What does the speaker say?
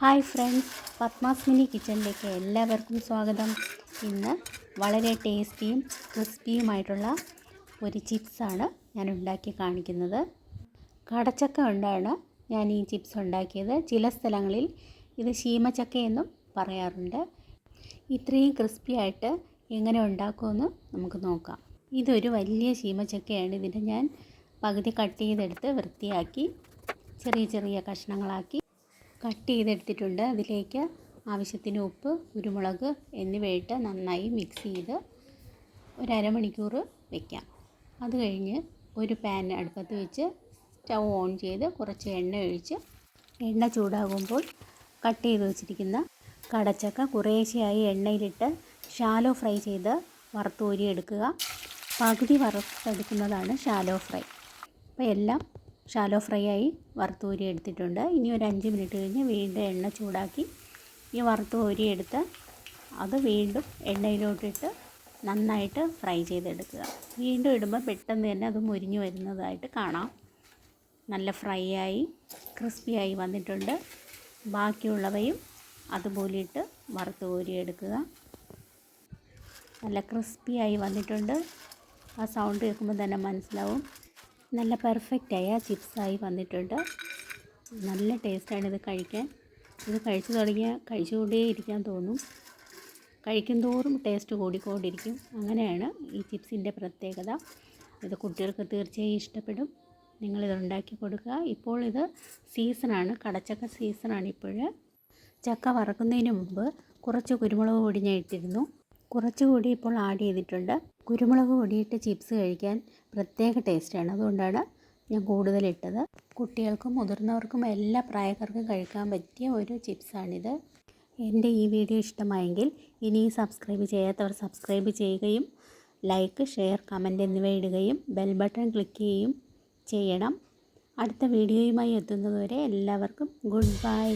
Hi friends Padmas mini കിച്ചണിലേക്ക് എല്ലാവർക്കും സ്വാഗതം. ഇന്ന് വളരെ ടേസ്റ്റിയും ക്രിസ്പിയുമായിട്ടുള്ള ഒരു ചിപ്സാണ് ഞാൻ ഉണ്ടാക്കി കാണിക്കുന്നത്. കടച്ചക്ക കൊണ്ടാണ് ഞാൻ ഈ ചിപ്സ് ഉണ്ടാക്കിയത്. ചില സ്ഥലങ്ങളിൽ ഇത് ശീമച്ചക്ക എന്നും പറയാറുണ്ട്. ഇത്രയും ക്രിസ്പി ആയിട്ട് എങ്ങനെ ഉണ്ടാക്കുമെന്ന് നമുക്ക് നോക്കാം. ഇതൊരു വലിയ ശീമച്ചക്കയാണ്. ഇതിന്റെ ഞാൻ പകുതി കട്ട് ചെയ്തെടുത്ത് വൃത്തിയാക്കി ചെറിയ ചെറിയ കഷ്ണങ്ങളാക്കി കട്ട് ചെയ്തെടുത്തിട്ടുണ്ട്. അതിലേക്ക് ആവശ്യത്തിന് ഉപ്പ് കുരുമുളക് എന്നിവയിട്ട് നന്നായി മിക്സ് ചെയ്ത് ഒരു അരമണിക്കൂർ വെക്കാം. അത് കഴിഞ്ഞ് ഒരു പാൻ അടുപ്പത്ത് വെച്ച് സ്റ്റൗ ഓൺ ചെയ്ത് കുറച്ച് എണ്ണ ഒഴിച്ച് എണ്ണ ചൂടാകുമ്പോൾ കട്ട് ചെയ്ത് വെച്ചിരിക്കുന്ന കടച്ചക്ക കുറേശ്ശെയായി എണ്ണയിലിട്ട് ഷാലോ ഫ്രൈ ചെയ്ത് വറുത്തൂരി എടുക്കുക പകുതി വറുത്തെടുക്കുന്നതാണ് ഷാലോ ഫ്രൈ അപ്പോൾ എല്ലാം ഷാലോ ഫ്രൈ ആയി വറുത്തൂരി എടുത്തിട്ടുണ്ട്. ഇനി ഒരു അഞ്ച് മിനിറ്റ് കഴിഞ്ഞ് വീണ്ടും എണ്ണ ചൂടാക്കി ഈ വറുത്ത് ഊരി എടുത്ത് അത് വീണ്ടും എണ്ണയിലോട്ടിട്ട് നന്നായിട്ട് ഫ്രൈ ചെയ്തെടുക്കുക. വീണ്ടും ഇടുമ്പോൾ പെട്ടെന്ന് തന്നെ അത് മുരിഞ്ഞു വരുന്നതായിട്ട് കാണാം. നല്ല ഫ്രൈ ആയി ക്രിസ്പി ആയി വന്നിട്ടുണ്ട്. ബാക്കിയുള്ളവയും അതുപോലെ ഇട്ട് വറുത്ത് എടുക്കുക. നല്ല ക്രിസ്പി ആയി വന്നിട്ടുണ്ട്. ആ സൗണ്ട് കേൾക്കുമ്പോൾ തന്നെ മനസ്സിലാവും. നല്ല പെർഫെക്റ്റായ. ചിപ്സായി വന്നിട്ടുണ്ട്. നല്ല ടേസ്റ്റാണ് ഇത് കഴിക്കാൻ. ഇത് കഴിച്ചു തുടങ്ങിയാൽ കഴിച്ചുകൊണ്ടേ ഇരിക്കാൻ തോന്നും. കഴിക്കും തോറും ടേസ്റ്റ് കൂടിക്കൊണ്ടിരിക്കും. അങ്ങനെയാണ് ഈ ചിപ്സിന്റെ പ്രത്യേകത. ഇത് കുട്ടികൾക്ക് തീർച്ചയായും ഇഷ്ടപ്പെടും. നിങ്ങളിത് ഉണ്ടാക്കി കൊടുക്കുക. ഇപ്പോൾ ഇത് സീസണാണ്. കടച്ചക്ക സീസണാണ് ഇപ്പോൾ ചക്ക വറക്കുന്നതിന് മുമ്പ് കുറച്ച് കുരുമുളക് പൊടി ഞാൻ ഇട്ടിരുന്നു. കുറച്ചുകൂടി ഇപ്പോൾ ആഡ് ചെയ്തിട്ടുണ്ട്. കുരുമുളക് പൊടിയിട്ട് ചിപ്സ് കഴിക്കാൻ പ്രത്യേക ടേസ്റ്റാണ് അതുകൊണ്ടാണ് ഞാൻ കൂടുതലിട്ടത് കുട്ടികൾക്കും മുതിർന്നവർക്കും എല്ലാ പ്രായക്കാർക്കും കഴിക്കാൻ പറ്റിയ ഒരു ചിപ്സാണിത് എന്റെ ഈ വീഡിയോ ഇഷ്ടമായെങ്കിൽ ഇനി സബ്സ്ക്രൈബ് ചെയ്യാത്തവർ സബ്സ്ക്രൈബ് ചെയ്യുകയും ലൈക്ക് ഷെയർ കമന്റ് എന്നിവ ഇടുകയും ബെൽ ബട്ടൺ ക്ലിക്ക് ചെയ്യുകയും ചെയ്യണം. അടുത്ത വീഡിയോയുമായി എത്തുന്നതുവരെ എല്ലാവർക്കും ഗുഡ് ബൈ